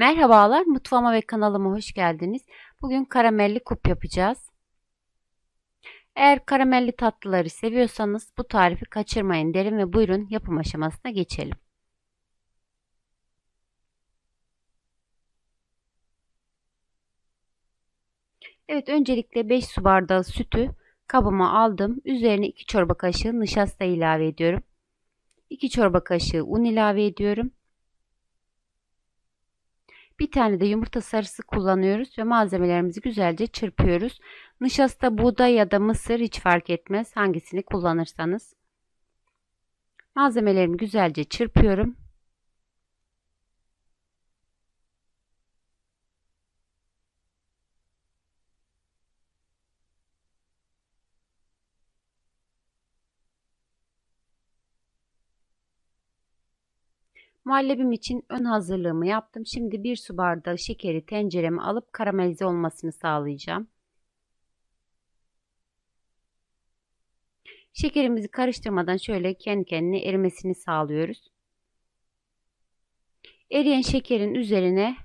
Merhabalar, mutfağıma ve kanalıma hoş geldiniz. Bugün karamelli kup yapacağız. Eğer karamelli tatlıları seviyorsanız bu tarifi kaçırmayın derim ve buyurun yapım aşamasına geçelim. Evet, öncelikle 5 su bardağı sütü kabıma aldım. Üzerine 2 çorba kaşığı nişasta ilave ediyorum. 2 çorba kaşığı un ilave ediyorum. Bir tane de yumurta sarısı kullanıyoruz ve malzemelerimizi güzelce çırpıyoruz. Nişasta, buğday ya da mısır hiç fark etmez hangisini kullanırsanız. Malzemelerimi güzelce çırpıyorum. Muhallebim için ön hazırlığımı yaptım. Şimdi bir su bardağı şekeri tencereme alıp karamelize olmasını sağlayacağım. Şekerimizi karıştırmadan şöyle kendi kendine erimesini sağlıyoruz. Eriyen şekerin üzerine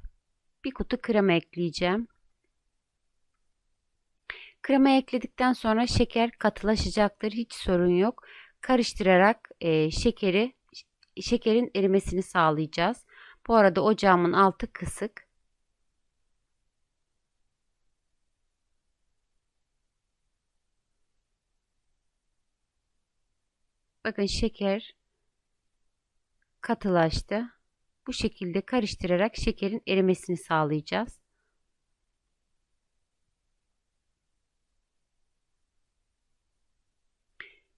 bir kutu krema ekleyeceğim. Krema ekledikten sonra şeker katılaşacaktır. Hiç sorun yok. Karıştırarak e, şekeri şekerin erimesini sağlayacağız. Bu arada ocağımın altı kısık. Bakın şeker katılaştı. Bu şekilde karıştırarak şekerin erimesini sağlayacağız.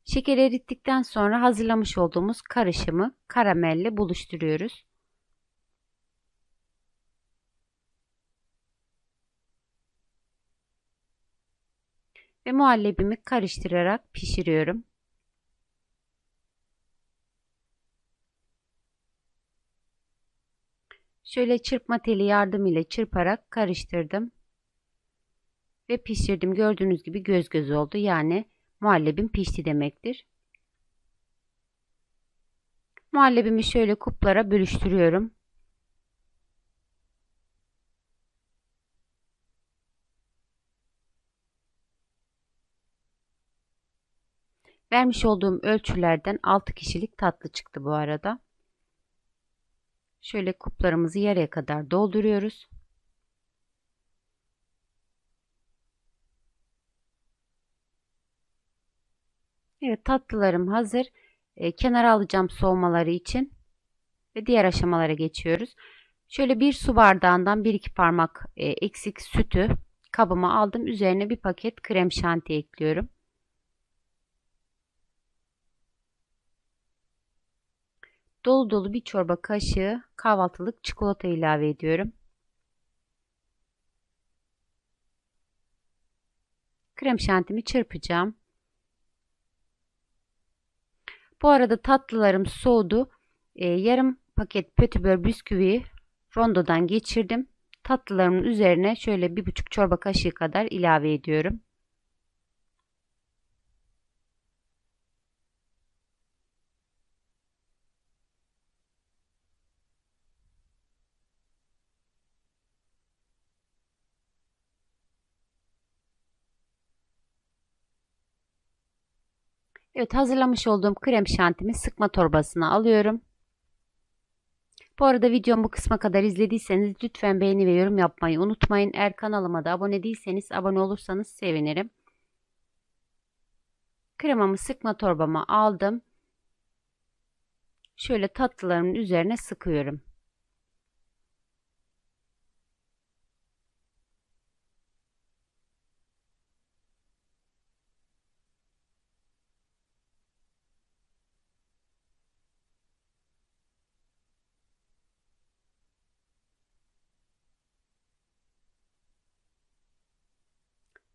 Şeker erittikten sonra hazırlamış olduğumuz karışımı karamelle buluşturuyoruz. Ve muhallebimi karıştırarak pişiriyorum. Şöyle çırpma teli yardımıyla çırparak karıştırdım. Ve pişirdim. Gördüğünüz gibi göz göz oldu. Yani muhallebim pişti demektir. Muhallebimi şöyle kuplara bölüştürüyorum. Vermiş olduğum ölçülerden 6 kişilik tatlı çıktı bu arada. Şöyle kuplarımızı yarıya kadar dolduruyoruz. Evet tatlılarım hazır. E, kenara alacağım soğumaları için. Ve diğer aşamalara geçiyoruz. Şöyle bir su bardağından bir iki parmak e, eksik sütü kabıma aldım. Üzerine bir paket krem şanti ekliyorum. Dolu dolu bir çorba kaşığı kahvaltılık çikolata ilave ediyorum. Krem şantimi çırpacağım. Bu arada tatlılarım soğudu. Ee, yarım paket pötibör bisküvi rondodan geçirdim. Tatlılarımın üzerine şöyle bir buçuk çorba kaşığı kadar ilave ediyorum. Evet hazırlamış olduğum krem şantimi sıkma torbasına alıyorum. Bu arada videomu bu kısma kadar izlediyseniz lütfen beğeni ve yorum yapmayı unutmayın. Eğer kanalıma da abone değilseniz abone olursanız sevinirim. Kremamı sıkma torbama aldım. Şöyle tatlılarımın üzerine sıkıyorum.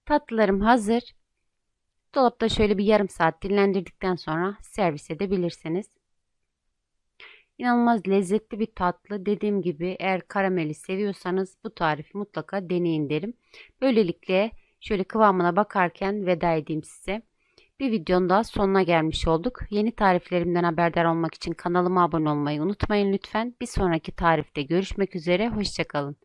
Tatlılarım hazır. Dolapta şöyle bir yarım saat dinlendirdikten sonra servis edebilirsiniz. İnanılmaz lezzetli bir tatlı. Dediğim gibi eğer karameli seviyorsanız bu tarifi mutlaka deneyin derim. Böylelikle şöyle kıvamına bakarken veda edeyim size. Bir videonun daha sonuna gelmiş olduk. Yeni tariflerimden haberdar olmak için kanalıma abone olmayı unutmayın lütfen. Bir sonraki tarifte görüşmek üzere. Hoşçakalın.